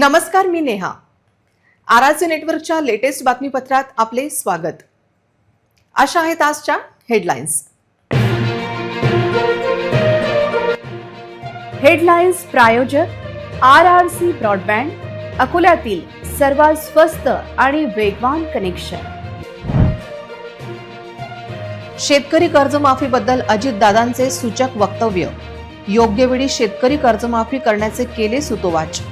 नमस्कार मी नेहा. आराचे नेटवर्कच्या लेटेस्ट बातमीपत्रात आपले स्वागत. अशा आहेत आजच्या हेडलाईन्स. हेडलाईन्स प्रायोजक आर आर सी ब्रॉडबँड अकोल्यातील सर्वात स्वस्त आणि वेगवान कनेक्शन. शेतकरी कर्जमाफीबद्दल अजितदादांचे सूचक वक्तव्य. योग्य वेळी शेतकरी कर्जमाफी करण्याचे केले सुतोवाच.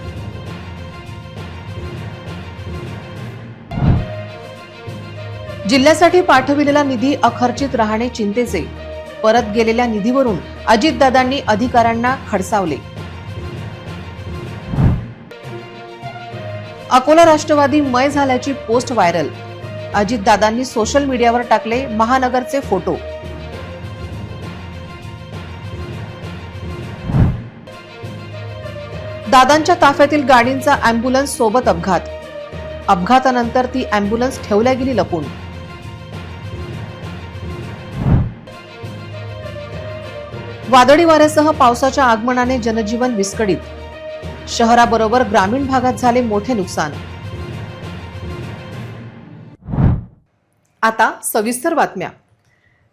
जिल्ह्यासाठी पाठविलेला निधी अखर्चित राहणे चिंतेचे. परत गेलेल्या निधीवरून अजितदादांनी अधिकाऱ्यांना खडसावले. अकोला राष्ट्रवादी मय झाल्याची पोस्ट व्हायरल. अजितदादांनी सोशल मीडियावर टाकले महानगरचे फोटो. दादांच्या ताफ्यातील गाडींचा अँब्युलन्स सोबत अपघात. अपघातानंतर ती अँब्युलन्स ठेवल्या गेली लपून. वादळी वाऱ्यासह पावसाच्या आगमनाने जनजीवन विस्कळीत. शहराबरोबर ग्रामीण भागात झाले मोठे नुकसान. आता सविस्तर बातम्या.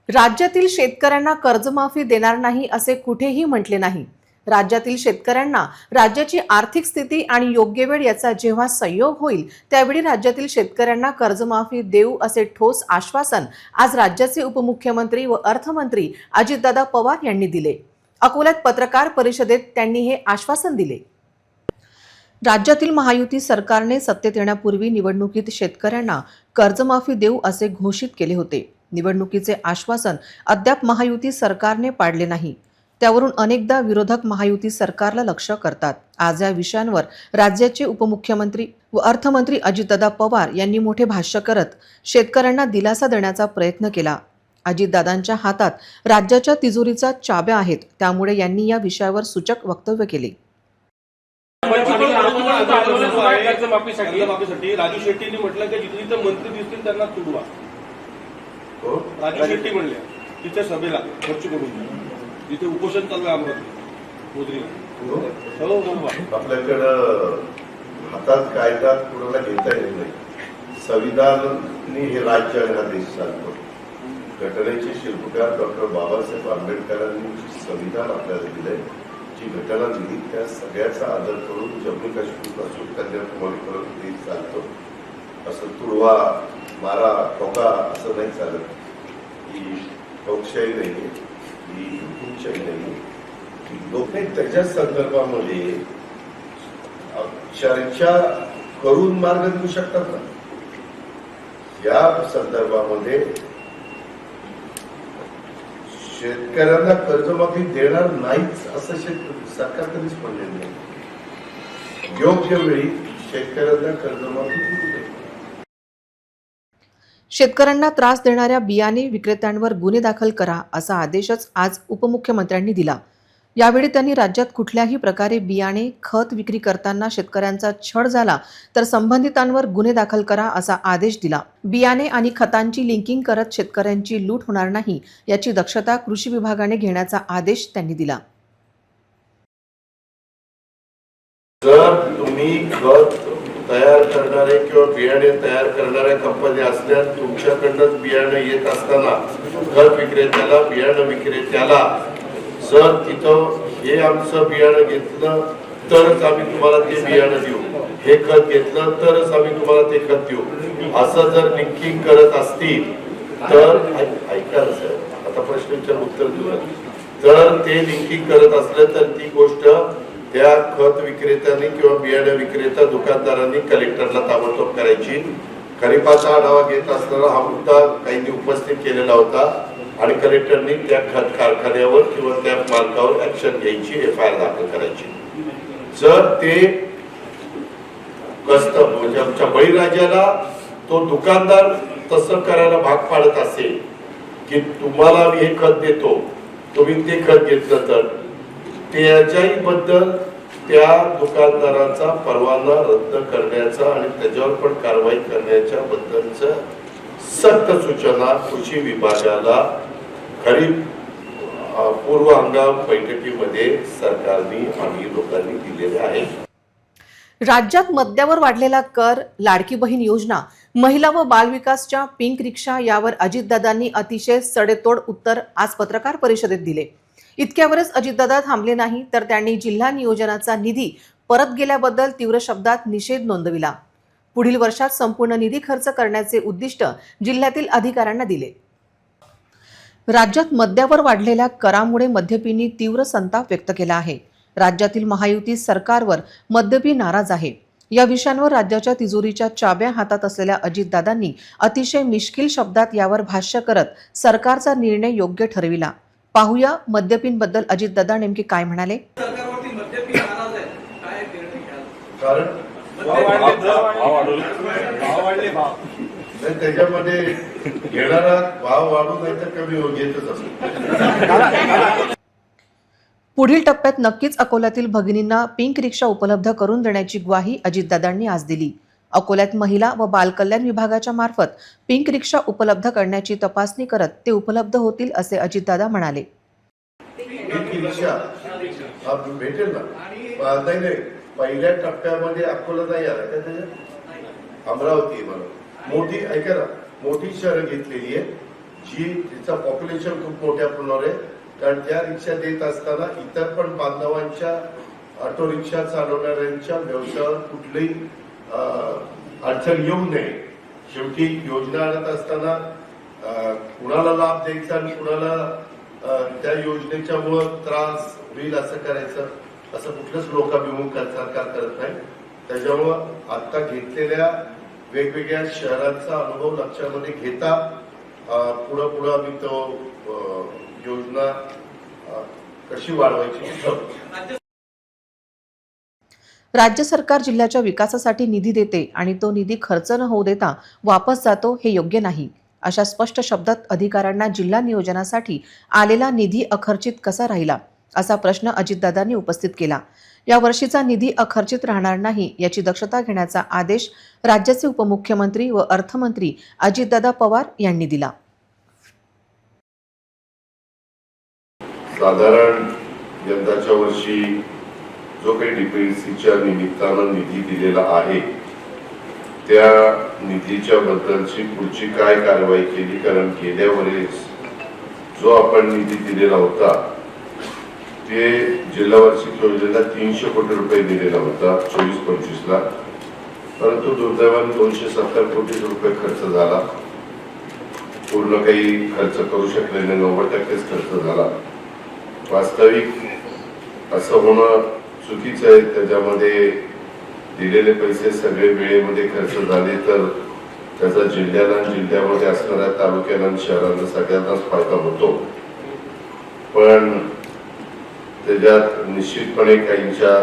राज्यातील शेतकऱ्यांना कर्जमाफी देणार नाही असे कुठेही म्हटले नाही. राज्यातील शेतकऱ्यांना राज्याची आर्थिक स्थिती आणि योग्य वेळ याचा जेव्हा संयोग होईल त्यावेळी राज्यातील शेतकऱ्यांना कर्जमाफी देऊ असे ठोस आश्वासन आज राज्याचे उपमुख्यमंत्री व अर्थमंत्री अजितदादा पवार यांनी दिले. अकोल्यात पत्रकार परिषदेत त्यांनी हे आश्वासन दिले. राज्यातील महायुती सरकारने सत्तेत येण्यापूर्वी निवडणुकीत शेतकऱ्यांना कर्जमाफी देऊ असे घोषित केले होते. निवडणुकीचे आश्वासन अद्याप महायुती सरकारने पाडले नाही. त्यावरून अनेकदा विरोधक महायुती सरकारला लक्ष करतात. आज या विषयांवर राज्याचे उपमुख्यमंत्री व अर्थमंत्री अजितदादा पवार यांनी मोठे भाष्य करत शेतकऱ्यांना दिलासा देण्याचा प्रयत्न केला. अजितदादांच्या हातात राज्याच्या तिजोरीचा चाब्या आहेत त्यामुळे यांनी या विषयावर सूचक वक्तव्य केले. राजू शेट्टींनी म्हटलं की जिथे जिथे मंत्री दिसतील त्यांना तुडवा? राजू शेट्टी म्हणले तिच्या सभेला. खर्च करून जिथे उपोषण चालू आहे अमरावती मोदरीला हो? आपल्याकडं हातात कायदा कुणाला घेता येत नाही. संविधानाने हे राज्य आणि हा देश चालतो. घटनेचे शिल्पकार डॉक्टर बाबासाहेब आंबेडकरांनी संविधान आपल्याला दिलंय जी घटना दिली त्या सगळ्याचा आदर करून जम्मू काश्मीरपासून कन्याकुमारीपर्यंत देश चालतो. असं तुडवा मारा ठोका असं नाही चालत. ही लोकशाही नाही ही हुकुमशाही नाही लोकांनी त्याच्या संदर्भामध्ये चर्चा करून मार्ग देऊ शकतात ना? या संदर्भामध्ये शेतकऱ्यांना कर्जमाफी देणार नाहीच असं शेतकरी सरकार कधीच म्हणलेलं नाही. योग्य वेळी शेतकऱ्यांना कर्जमाफी शेतकऱ्यांना त्रास देणाऱ्या बियाणे विक्रेत्यांवर गुन्हे दाखल करा असा आदेशच आज उपमुख्यमंत्र्यांनी दिला. यावेळी त्यांनी राज्यात कुठल्याही प्रकारे बियाणे खत विक्री करताना शेतकऱ्यांचा छळ झाला तर संबंधितांवर गुन्हे दाखल करा असा आदेश दिला. बियाणे आणि खतांची लिंकिंग करत शेतकऱ्यांची लूट होणार नाही याची दक्षता कृषी विभागाने घेण्याचा आदेश त्यांनी दिला. जर तुम्ही खत तयार करणारे किंवा बियाणे तयार करणाऱ्या कंपन्या असल्या तुमच्याकडनं बियाणं येत असताना खत विक्रेत्याला बियाणं विक्रेत्याला जर तिथं हे आमचं बियाणं घेतलं तरच आम्ही तुम्हाला ते बियाणं देऊ. हे खत घेतलं तरच आम्ही तुम्हाला ते खत देऊ. असं जर लिंकिंग करत असतील तर ऐका आता प्रश्नांच्या उत्तर देऊ तर ते लिंकिंग करत असलं तर ती गोष्ट त्या खत विक्रेत्यांनी किंवा बियाणे विक्रेता दुकानदारांनी कलेक्टरला ताबडतोब करायची. खरीपाचा आढावा घेत असताना हा मुद्दा काहींनी उपस्थित केलेला होता आणि कलेक्टरनी त्या खत कारखान्यावर किंवा त्या मालकावर ऍक्शन घ्यायची एफ आय आर दाखल करायची. जर ते कस्त म्हणजे आमच्या बळीराजाला तो दुकानदार तसं करायला भाग पाडत असेल की तुम्हाला मी हे खत देतो तुम्ही ते खत घेतलं तर त्याच्याही बद्दल त्या दुकानदाराचा परवाना रद्द करण्याचा आणि त्याच्यावर पण कारवाई करण्याच्या बद्दलच सक्त सूचना कृषी विभागाला खरीप पूर्व हंगाम बैठकीमध्ये सरकारने आम्ही लोकांनी दिलेले आहे. राज्यात मद्यावर वाढलेला कर लाडकी बहीण योजना महिला व बालविकासच्या पिंक रिक्षा यावर अजितदादांनी अतिशय सडेतोड उत्तर आज पत्रकार परिषदेत दिले. इतक्यावरच अजितदादा थांबले नाही तर त्यांनी जिल्हा नियोजनाचा निधी परत गेल्याबद्दल तीव्र शब्दात निषेध नोंदविला. पुढील वर्षात संपूर्ण निधी खर्च करण्याचे उद्दिष्ट जिल्ह्यातील अधिकाऱ्यांना दिले. राज्यात मद्यावर वाढलेल्या करामुळे मद्यपींनी तीव्र संताप व्यक्त केला आहे. राज्यातील महायुती सरकारवर मद्यपी नाराज आहे. या विषयांवर राज्याच्या तिजोरीच्या चाब्या हातात असलेल्या अजितदादांनी अतिशय मिश्किल शब्दात यावर भाष्य करत सरकारचा निर्णय योग्य ठरविला. पाहूया मद्यपींबद्दल अजितदादा नेमके काय म्हणाले. सरकारवरती मद्यपी नाराज आहे. काय निर्णय घ्याल कारण भाव वाढवले भाव वाढले. भाव नाही, त्याच्यामध्ये घेणारा भाव वाढू नाही तर कमी होऊ घेतच असतो. पुढील टप्प्यात नक्कीच अकोल्यातील भगिनींना पिंक रिक्षा उपलब्ध करून देण्याची ग्वाही अजितदादांनी आज दिली. अकोल्यात महिला व बालकल्याण विभागाच्या मार्फत पिंक रिक्षा उपलब्ध करण्याची तपासणी करत ते उपलब्ध होतील असे अजितदादा म्हणाले. भेटेल ना? नाही नाही पहिल्या टप्प्यामध्ये अकोला नाही आला काय त्याच्यात? अमरावती आहे मला मोठी ऐका ना मोठी शहरं घेतलेली आहे जी तिचं पॉप्युलेशन खूप मोठ्या प्रमाणावर आहे. कारण त्या रिक्षा देत असताना इतर पण बांधवांच्या ऑटो रिक्षा चालवणाऱ्यांच्या व्यवसायावर कुठलीही अडचण येऊ नये. शेवटी योजना आणत असताना कुणाला लाभ द्यायचा आणि कुणाला त्या योजनेच्या मुळे त्रास होईल असं करायचं असं कुठलंच लोकाभिमुख सरकार करत नाही. त्याच्यामुळं आता घेतलेल्या वेगवेगळ्या शहरांचा अनुभव लक्षामध्ये घेता पुढं पुढं आम्ही तो योजना कशी वाढवायची राज्य सरकार जिल्ह्याच्या विकासासाठी निधी देते आणि तो निधी खर्च न होऊ देता वापस जातो हे योग्य नाही. अशा स्पष्ट शब्दात अधिकाऱ्यांना जिल्हा नियोजनासाठी आलेला निधी अखर्चित कसा राहिला? असा प्रश्न अजितदादांनी उपस्थित केला. या वर्षीचा निधी अखर्चित राहणार नाही याची दक्षता घेण्याचा आदेश राज्याचे उपमुख्यमंत्री व अर्थमंत्री अजितदादा पवार यांनी दिला. साधारण यंदाच्या वर्षी जो काही डीपीएससीच्या निमित्तानं निधी दिलेला आहे त्या निधीच्या बद्दलची पुढची काय कारवाई केली? कारण गेल्या वेळेस जो आपण निधी दिलेला होता ते जिल्हा वार्षिक योजनेला तीनशे कोटी रुपये दिलेला होता चोवीस पंचवीसला. परंतु दुर्दैवाने दोनशे सत्तर कोटी रुपये खर्च झाला. पूर्ण काही खर्च करू शकले नाही नव्वद टक्केच खर्च झाला. वास्तविक असं होणं चुकीचं आहे त्याच्यामध्ये दिलेले पैसे सगळे वेळेमध्ये खर्च झाले तर त्याचा जिल्ह्याला जिल्ह्यामध्ये असणाऱ्या तालुक्याला आणि शहरांना सगळ्यांनाच फायदा होतो. पण त्याच्यात निश्चितपणे काहींच्या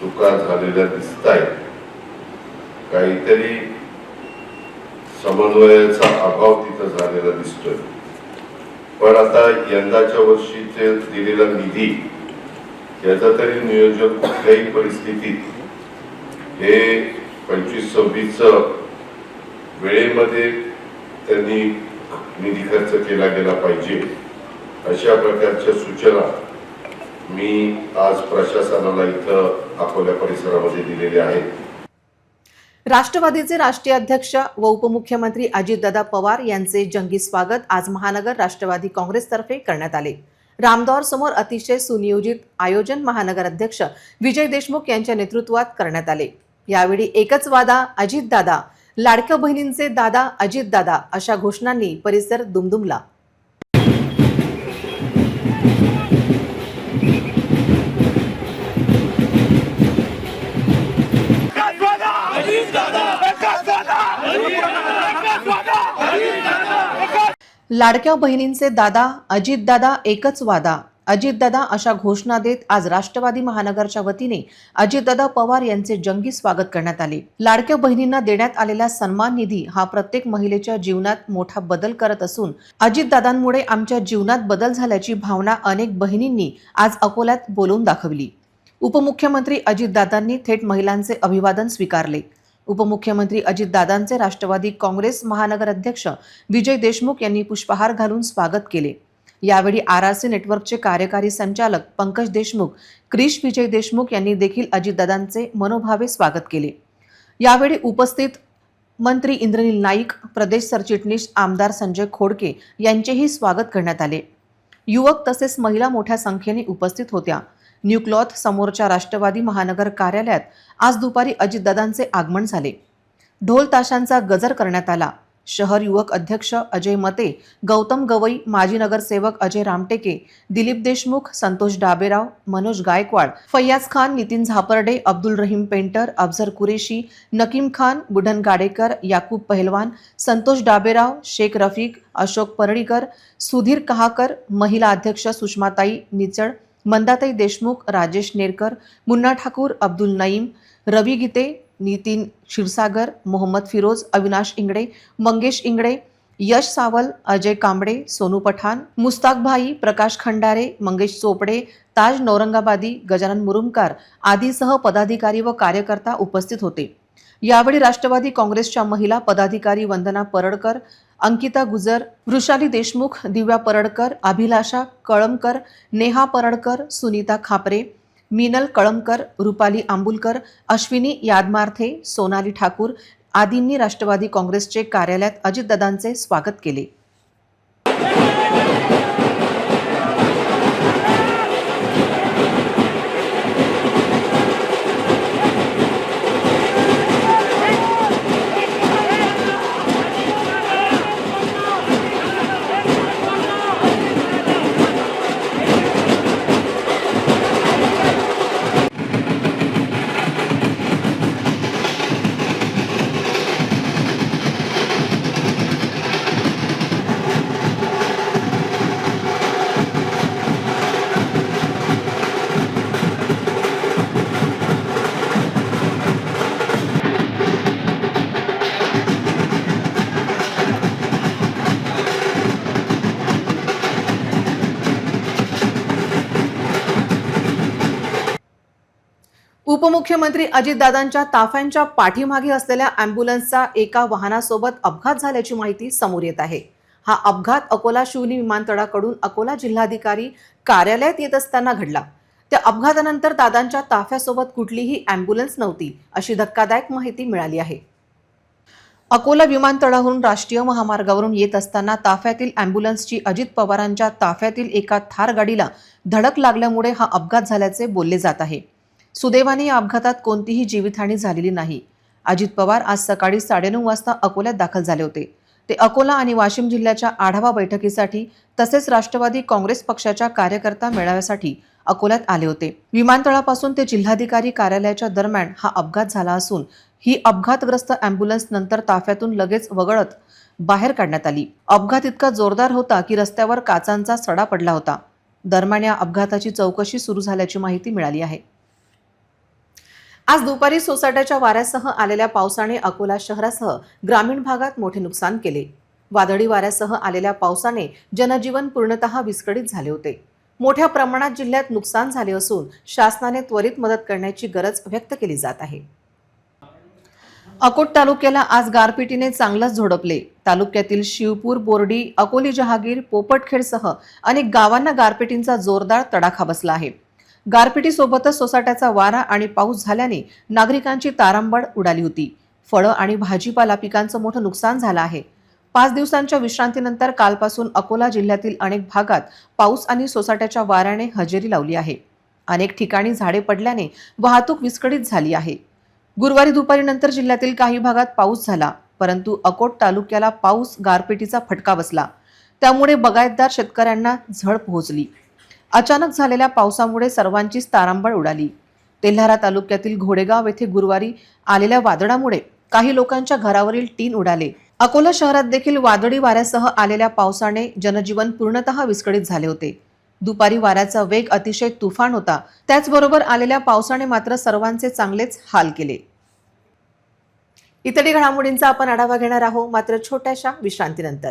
चुका झालेल्या दिसत आहेत काहीतरी समन्वयाचा अभाव तिथं झालेला दिसतोय. पण आता यंदाच्या वर्षीचे दिलेला निधी याचा तरी नियोजन कुठल्याही परिस्थितीत हे पंचवीस सव्वीस वेळेमध्ये त्यांनी निधी खर्च केला गेला पाहिजे अशा प्रकारच्या सूचना मी आज प्रशासनाला इथं अकोल्या परिसरामध्ये दिलेल्या आहेत. राष्ट्रवादीचे राष्ट्रीय अध्यक्ष व उपमुख्यमंत्री अजितदादा पवार यांचे जंगी स्वागत आज महानगर राष्ट्रवादी काँग्रेसतर्फे करण्यात आले. रामदौर समोर अतिशय सुनियोजित आयोजन महानगर अध्यक्ष विजय देशमुख यांच्या नेतृत्वात करण्यात आले. यावेळी एकच वादा अजितदादा. लाडक्या बहिणींचे दादा अजितदादा अशा घोषणांनी परिसर दुमदुमला. लाडक्या बहिणींचे दादा अजितदादा एकच वादा. अजितदादा अशा घोषणा देत आज राष्ट्रवादी महानगरच्या वतीने अजितदादा पवार यांचे जंगी स्वागत करण्यात आले. लाडक्या बहिणींना देण्यात आलेला सन्मान निधी हा प्रत्येक महिलेच्या जीवनात मोठा बदल करत असून अजितदादांमुळे आमच्या जीवनात बदल झाल्याची भावना अनेक बहिणींनी आज अकोल्यात बोलवून दाखवली. उपमुख्यमंत्री अजितदादांनी थेट महिलांचे अभिवादन स्वीकारले. उपमुख्यमंत्री अजितदादांचे राष्ट्रवादी काँग्रेस महानगर अध्यक्ष विजय देशमुख यांनी पुष्पहार घालून स्वागत केले. यावेळी आर आर सी नेटवर्कचे कार्यकारी संचालक पंकज देशमुख क्रिश विजय देशमुख यांनी देखील अजितदादांचे मनोभावे स्वागत केले. यावेळी उपस्थित मंत्री इंद्रनील नाईक प्रदेश सरचिटणीस आमदार संजय खोडके यांचेही स्वागत करण्यात आले. युवक तसेच महिला मोठ्या संख्येने उपस्थित होत्या. न्यूक्लॉथ समोरच्या राष्ट्रवादी महानगर कार्यालयात आज दुपारी अजितदादांचे आगमन झाले. ढोल ताशांचा गजर करण्यात आला. शहर युवक अध्यक्ष अजय मते गौतम गवई माजी नगरसेवक अजय रामटेके दिलीप देशमुख संतोष डाबेराव मनोज गायकवाड फय्याज खान नितीन झापर्डे अब्दुल रहीम पेंटर अफझर कुरेशी नकीम खान बुढन गाडेकर याकूब पहलवान संतोष डाबेराव शेख रफीक अशोक परळीकर सुधीर कहाकर महिला अध्यक्ष सुषमाताई निचड मंदाताई देशमुख राजेश नेरकर मुन्ना ठाकूर अब्दुल नईम रवी गीते नितीन क्षीरसागर मोहम्मद फिरोज अविनाश इंगडे मंगेश इंगडे यश सावल अजय कांबडे सोनू पठाण मुस्ताक भाई प्रकाश खंडारे मंगेश चोपडे ताज नौरंगाबादी गजानन मुरुमकार आदीसह पदाधिकारी व कार्यकर्ता उपस्थित होते. यावेळी राष्ट्रवादी काँग्रेसच्या महिला पदाधिकारी वंदना परडकर अंकिता गुजर वृषाली देशमुख दिव्या परडकर अभिलाषा कळमकर नेहा परडकर सुनीता खापरे मीनल कळमकर रुपाली आंबुलकर अश्विनी यादमार्थे सोनाली ठाकूर आदींनी राष्ट्रवादी काँग्रेसचे कार्यालयात अजितदादांचे स्वागत केले. उपमुख्यमंत्री अजितदादांच्या ताफ्यांच्या पाठीमागे असलेल्या अँब्युलन्सचा एका वाहनासोबत अपघात झाल्याची माहिती समोर येत आहे. हा अपघात अकोला शिवनी विमानतळाकडून अकोला जिल्हाधिकारी कार्यालयात येत असताना घडला. त्या अपघातानंतर दादांच्या ताफ्यासोबत कुठलीही अँब्युलन्स नव्हती अशी धक्कादायक माहिती मिळाली आहे. अकोला विमानतळावरून राष्ट्रीय महामार्गावरून येत असताना ताफ्यातील अँब्युलन्सची अजित पवारांच्या ताफ्यातील एका थार गाडीला धडक लागल्यामुळे हा अपघात झाल्याचे बोलले जात आहे. सुदैवाने या अपघातात कोणतीही जीवितहानी झालेली नाही. अजित पवार आज सकाळी साडेनऊ वाजता अकोल्यात दाखल झाले होते. ते अकोला आणि वाशिम जिल्ह्याच्या आढावा बैठकीसाठी तसेच राष्ट्रवादी काँग्रेस पक्षाच्या कार्यकर्ता मेळाव्यासाठी अकोल्यात आले होते. विमानतळापासून ते जिल्हाधिकारी कार्यालयाच्या दरम्यान हा अपघात झाला असून ही अपघातग्रस्त अँब्युलन्स नंतर ताफ्यातून लगेच वगळत बाहेर काढण्यात आली. अपघात इतका जोरदार होता की रस्त्यावर काचांचा सडा पडला होता. दरम्यान या अपघाताची चौकशी सुरू झाल्याची माहिती मिळाली आहे. आज दुपारी सोसाट्याच्या वाऱ्यासह आलेल्या पावसाने अकोला शहरासह ग्रामीण भागात मोठे नुकसान केले. वादळी वाऱ्यासह आलेल्या पावसाने जनजीवन पूर्णतः विस्कळीत झाले होते. मोठ्या प्रमाणात जिल्ह्यात नुकसान झाले असून शासनाने त्वरित मदत करण्याची गरज व्यक्त केली जात आहे. अकोट तालुक्याला आज गारपिटीने चांगलंच झोडपले. तालुक्यातील शिवपूर बोर्डी अकोली जहागीर पोपटखेडसह अनेक गावांना गारपिटींचा जोरदार तडाखा बसला आहे. गारपिटीसोबतच सोसाट्याचा वारा आणि पाऊस झाल्याने नागरिकांची तारांबळ उडाली होती. फळं आणि भाजीपाला पिकांचं मोठं नुकसान झालं आहे. पाच दिवसांच्या विश्रांतीनंतर कालपासून अकोला जिल्ह्यातील अनेक भागात पाऊस आणि सोसाट्याच्या वाऱ्याने हजेरी लावली आहे. अनेक ठिकाणी झाडे पडल्याने वाहतूक विस्कळीत झाली आहे. गुरुवारी दुपारी नंतर जिल्ह्यातील काही भागात पाऊस झाला परंतु अकोट तालुक्याला पाऊस गारपिटीचा फटका बसला. त्यामुळे बगायतदार शेतकऱ्यांना झळ पोहोचली. अचानक झालेल्या पावसामुळे सर्वांचीच तारांबळ उडाली. तेल्हारा तालुक्यातील घोडेगाव येथे गुरुवारी आलेल्या वादळामुळे काही लोकांच्या घरावरील टीन उडाले. अकोला शहरात देखील वादळी वाऱ्यासह आलेल्या पावसाने जनजीवन पूर्णतः विस्कळीत झाले होते. दुपारी वाऱ्याचा वेग अतिशय तुफान होता. त्याचबरोबर आलेल्या पावसाने मात्र सर्वांचे चांगलेच हाल केले. इतर घडामोडींचा आपण आढावा घेणार आहोत. मात्र छोट्याशा विश्रांतीनंतर.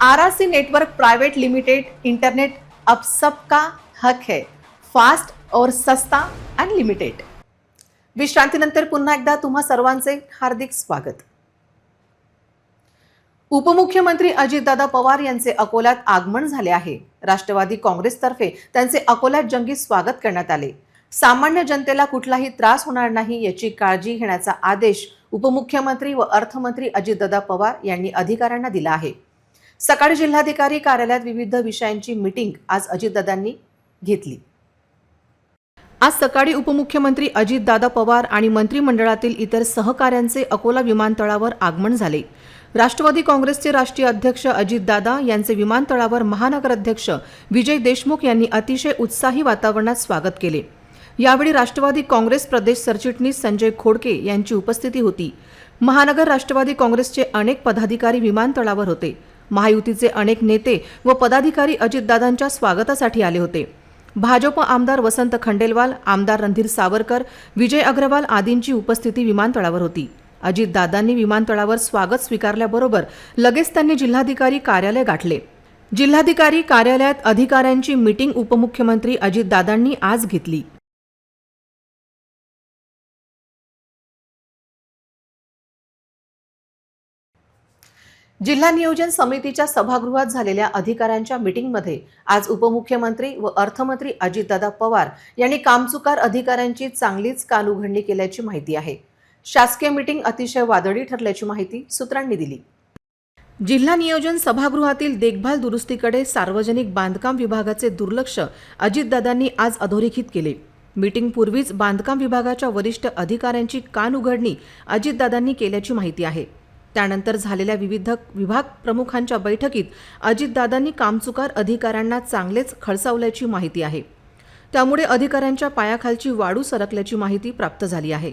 R R C network private limited internet अब सबका हक है फास्ट और सस्ता अनलिमिटेड विश्रांतीनंतर पुन्हा एकदा तुम्हा सर्वांचे हार्दिक स्वागत. उपमुख्यमंत्री अजितदादा पवार यांचे अकोल्यात आगमन झाले आहे. राष्ट्रवादी काँग्रेसतर्फे त्यांचे अकोल्यात जंगी स्वागत करण्यात आले. सामान्य जनतेला कुठलाही त्रास होणार नाही याची काळजी घेण्याचा आदेश उपमुख्यमंत्री व अर्थमंत्री अजितदादा पवार यांनी अधिकाऱ्यांना दिला आहे. सकाळी जिल्हाधिकारी कार्यालयात विविध विषयांची मीटिंग आज अजितदादांनी घेतली. आज सकाळी उपमुख्यमंत्री अजितदादा पवार आणि मंत्रिमंडळातील इतर सहकाऱ्यांचे अकोला विमानतळावर आगमन झाले. राष्ट्रवादी काँग्रेसचे राष्ट्रीय अध्यक्ष अजितदादा यांचे विमानतळावर महानगराध्यक्ष विजय देशमुख यांनी अतिशय उत्साही वातावरणात स्वागत केले. यावेळी राष्ट्रवादी काँग्रेस प्रदेश सरचिटणीस संजय खोडके यांची उपस्थिती होती. महानगर राष्ट्रवादी काँग्रेसचे अनेक पदाधिकारी विमानतळावर होते. महायुतीचे अनेक नेते व पदाधिकारी अजितदादांच्या स्वागतासाठी आले होते. भाजप आमदार वसंत खंडेलवाल आमदार रणधीर सावरकर विजय अग्रवाल आदींची उपस्थिती विमानतळावर होती. अजितदादांनी विमानतळावर स्वागत स्वीकारल्याबरोबर लगेच त्यांनी जिल्हाधिकारी कार्यालय गाठले. जिल्हाधिकारी कार्यालयात अधिकाऱ्यांची मीटिंग उपमुख्यमंत्री अजितदादांनी आज घेतली. जिल्हा नियोजन समितीच्या सभागृहात झालेल्या अधिकाऱ्यांच्या मीटिंगमध्ये आज उपमुख्यमंत्री व अर्थमंत्री अजितदादा पवार यांनी कामचुकार अधिकाऱ्यांची चांगलीच कानउघडणी केल्याची माहिती आहे. शासकीय मीटिंग अतिशय वादळी ठरल्याची माहिती सूत्रांनी दिली. जिल्हा नियोजन सभागृहातील देखभाल दुरुस्तीकडे सार्वजनिक बांधकाम विभागाचे दुर्लक्ष अजितदादांनी आज अधोरेखित केले. मीटिंगपूर्वीच बांधकाम विभागाच्या वरिष्ठ अधिकाऱ्यांची कान उघडणी अजितदादांनी केल्याची माहिती आहे. त्यानंतर झालेल्या विविध विभाग प्रमुखांच्या बैठकीत अजितदादांनी कामचुकार अधिकाऱ्यांना चांगलेच खळसावल्याची माहिती आहे. त्यामुळे अधिकाऱ्यांच्या पायाखालची वाढू सरकल्याची माहिती प्राप्त झाली आहे.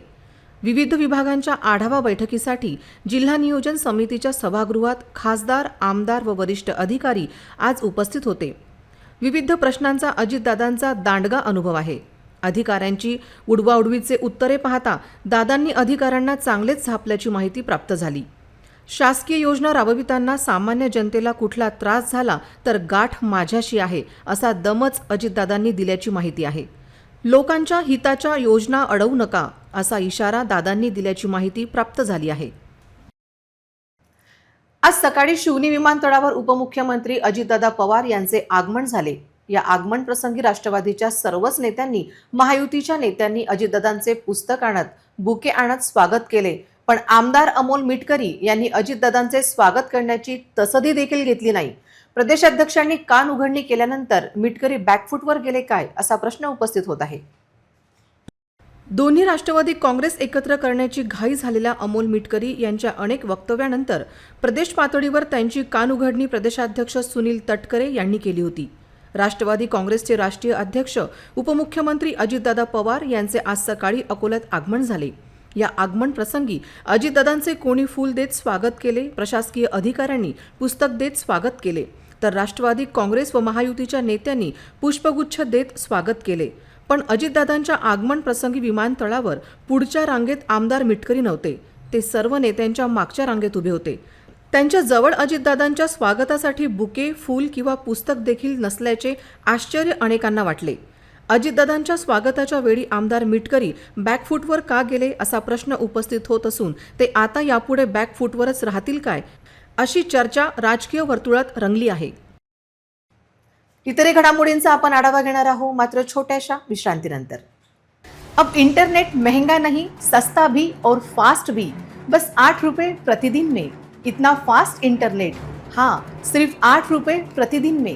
विविध विभागांच्या आढावा बैठकीसाठी जिल्हा नियोजन समितीच्या सभागृहात खासदार आमदार व वरिष्ठ अधिकारी आज उपस्थित होते. विविध प्रश्नांचा अजितदादांचा दांडगा अनुभव आहे. अधिकाऱ्यांची उडवाउडवीचे उत्तरे पाहता दादांनी अधिकाऱ्यांना चांगलेच झापल्याची माहिती प्राप्त झाली. शासकीय योजना राबविताना सामान्य जनतेला कुठला त्रास झाला तर गाठ माझ्याशी आहे असा दमच अजितदादांनी दिल्याची माहिती आहे. लोकांच्या हिताच्या योजना अडवू नका असा इशारा दादांनी दिल्याची माहिती प्राप्त झाली आहे. आज सकाळी शिवनी विमानतळावर उपमुख्यमंत्री अजितदादा पवार यांचे आगमन झाले. या आगमन प्रसंगी राष्ट्रवादीच्या सर्वच नेत्यांनी महायुतीच्या नेत्यांनी अजितदादांचे पुस्तक आणत बुके आणत स्वागत केले. पण आमदार अमोल मिटकरी यांनी अजितदादांचे स्वागत करण्याची तसदी देखील घेतली नाही. प्रदेशाध्यक्षांनी कान उघडणी केल्यानंतर मिटकरी बॅकफुटवर गेले काय असा प्रश्न उपस्थित होत आहे. दोन्ही राष्ट्रवादी काँग्रेस एकत्र करण्याची घाई झालेल्या अमोल मिटकरी यांच्या अनेक वक्तव्यानंतर प्रदेश पातळीवर त्यांची कानउघडणी प्रदेशाध्यक्ष सुनील तटकरे यांनी केली होती. राष्ट्रवादी काँग्रेसचे राष्ट्रीय अध्यक्ष उपमुख्यमंत्री अजितदादा पवार यांचे आज सकाळी अकोल्यात आगमन झाले. या आगमन प्रसंगी अजितदादांचे कोणी फूल देत स्वागत केले प्रशासकीय अधिकाऱ्यांनी पुस्तक देत स्वागत केले तर राष्ट्रवादी काँग्रेस व महायुतीच्या नेत्यांनी पुष्पगुच्छ देत स्वागत केले. पण अजितदादांच्या आगमन प्रसंगी विमानतळावर पुढच्या रांगेत आमदार मिटकरी नव्हते. ते सर्व नेत्यांच्या मागच्या रांगेत उभे होते. त्यांच्या जवळ अजितदादांच्या स्वागतासाठी बुके फूल किंवा पुस्तक देखील नसल्याचे आश्चर्य अनेकांना वाटले. अजितदादांच्या स्वागताच्या वेळी आमदार मिटकरी बॅकफुटवर का गेले असा प्रश्न उपस्थित होत असून ते आता यापुढे बॅकफुटवरच राहतील काय अशी चर्चा राजकीय वर्तुळात रंगली आहे. इतरही घडामोडींचा आपण आढावा घेणार आहोत. मात्र छोट्याशा विश्रांतीनंतर. अब इंटरनेट महंगा नहीं सस्ता भी और फास्ट भी. बस आठ रुपये प्रतिदिन में. इतना फास्ट इंटरनेट हाँ सिर्फ आठ रुपये प्रतिदिन में.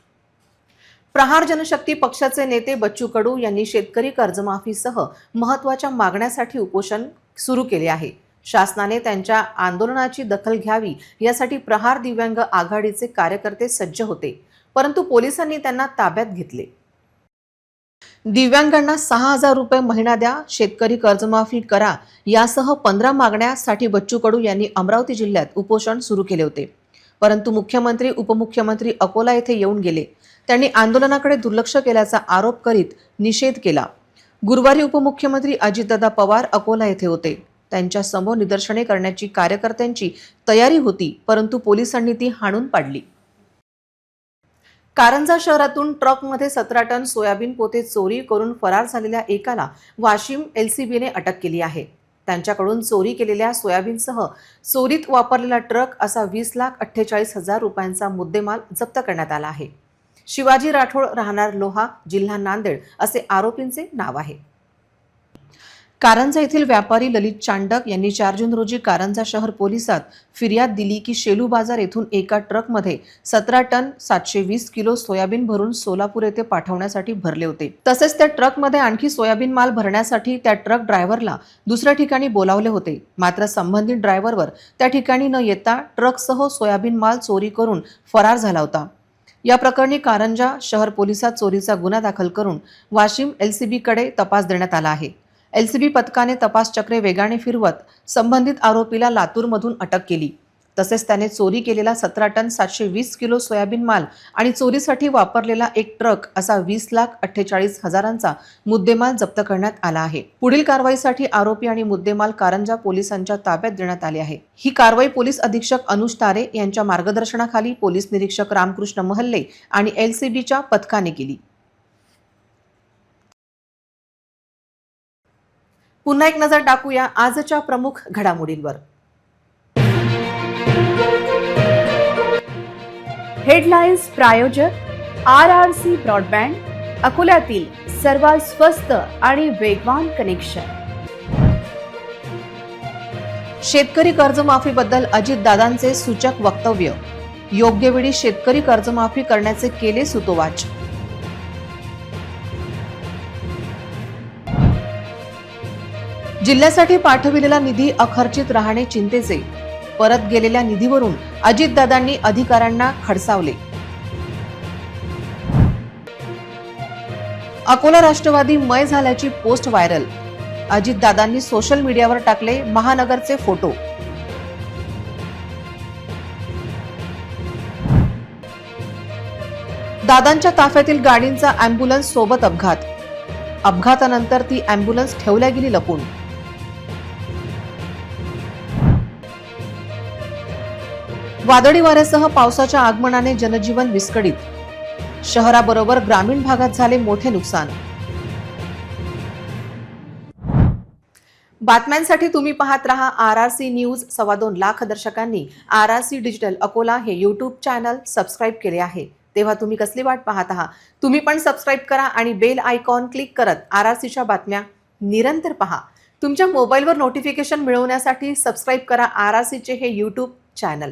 प्रहार जनशक्ती पक्षाचे नेते बच्चू कडू यांनी शेतकरी कर्जमाफीसह महत्त्वाच्या मागण्यासाठी उपोषण सुरू केले आहे. शासनाने त्यांच्या आंदोलनाची दखल घ्यावी यासाठी प्रहार दिव्यांग आघाडीचे कार्यकर्ते सज्ज होते परंतु पोलिसांनी त्यांना ताब्यात घेतले. दिव्यांगांना सहा हजार रुपये महिना द्या शेतकरी कर्जमाफी करा यासह पंधरा मागण्यासाठी बच्चू कडू यांनी अमरावती जिल्ह्यात उपोषण सुरू केले होते. परंतु मुख्यमंत्री उपमुख्यमंत्री अकोला येथे येऊन गेले. त्यांनी आंदोलनाकडे दुर्लक्ष केल्याचा आरोप करीत निषेध केला. गुरुवारी उपमुख्यमंत्री अजितदादा पवार अकोला येथे होते. त्यांच्यासमोर निदर्शने करण्याची कार्यकर्त्यांची तयारी होती परंतु पोलिसांनी ती हाणून पाडली. कारंजा शहरातून ट्रकमध्ये सतरा टन सोयाबीन पोते चोरी करून फरार झालेल्या एकाला वाशिम एलसीबीने अटक केली आहे. त्यांच्याकडून चोरी केलेल्या सोयाबीनसह चोरीत वापरलेला ट्रक असा वीस लाख अठ्ठेचाळीस हजार रुपयांचा मुद्देमाल जप्त करण्यात आला आहे. शिवाजी राठोड राहणार लोहा जिल्हा नांदेड असे आरोपींचे नाव आहे. कारंजा येथील व्यापारी ललित चांडक यांनी चार जून रोजी कारंजा शहर पोलिसात फिर्याद दिली की शेलू बाजार येथून एका ट्रकमध्ये सतरा टन सातशे वीस किलो सोयाबीन भरून सोलापूर येथे पाठवण्यासाठी भरले होते. तसेच त्या ट्रकमध्ये आणखी सोयाबीन माल भरण्यासाठी त्या ट्रक ड्रायव्हरला दुसऱ्या ठिकाणी बोलावले होते. मात्र संबंधित ड्रायव्हरवर त्या ठिकाणी न येता ट्रकसह सोयाबीन माल चोरी करून फरार झाला होता. या प्रकरणी कारंजा शहर पोलिसात चोरीचा गुन्हा दाखल करून वाशिम एलसीबीकडे तपास देण्यात आला आहे. एलसीबी पथकाने तपास चक्रे वेगाने फिरवत संबंधित आरोपीला लातूरमधून अटक केली. तसेच त्याने चोरी केलेला सतरा टन सातशे वीस किलो सोयाबीन माल आणि चोरीसाठी वापरलेला एक ट्रक असा वीस लाख अठ्ठेचाळीस हजारांचा मुद्देमाल जप्त करण्यात आला आहे. पुढील कारवाईसाठी आरोपी आणि मुद्देमाल कारंजा पोलिसांच्या ताब्यात देण्यात आले आहे. ही कारवाई पोलीस अधीक्षक अनुज तारे यांच्या मार्गदर्शनाखाली पोलीस निरीक्षक रामकृष्ण महल्ले आणि एलसीबीच्या पथकाने केली. पुन्हा एक नजर टाकूया आजच्या प्रमुख घडामोडींवर. हेडलाईन्स प्रायोजक आर आर सी ब्रॉडबँड अकोल्यातील सर्वात स्वस्त आणि वेगवान कनेक्शन. शेतकरी कर्जमाफीबद्दल अजितदादांचे सूचक वक्तव्य. योग्य वेळी शेतकरी कर्जमाफी करण्याचे केले सुतोवाच. जिल्ह्यासाठी पाठविलेला निधी अखर्चित राहणे चिंतेचे. परत गेलेल्या निधीवरून अजितदादांनी अधिकाऱ्यांना खडसावले. अकोला राष्ट्रवादी मय झाल्याची पोस्ट व्हायरल. अजितदादांनी सोशल मीडियावर टाकले महानगरचे फोटो. दादांच्या ताफ्यातील गाडींचा अँब्युलन्स सोबत अपघात. अपघातानंतर ती अँब्युलन्स ठेवल्या गेली लपून. वादळी वाऱ्यासह पावसाच्या आगमनाने जनजीवन विस्कळीत. शहराबरोबर ग्रामीण भागात झाले मोठे नुकसान. बातम्यांसाठी तुम्ही पाहत रहा आर आर सी न्यूज सव्वा दोन lakh दर्शकांनी. R R C digital Akola हे यूट्यूब चॅनल सबस्क्राईब केले आहे. तेव्हा तुम्ही कसली वाट पाहत आहात? तुम्ही पण सबस्क्राईब करा आणि बेल आयकॉन क्लिक करत आर आर सीच्या बातम्या निरंतर पहा. तुमच्या मोबाईलवर नोटिफिकेशन मिळवण्यासाठी सबस्क्राईब करा आर आर सीचे हे यूट्यूब चॅनल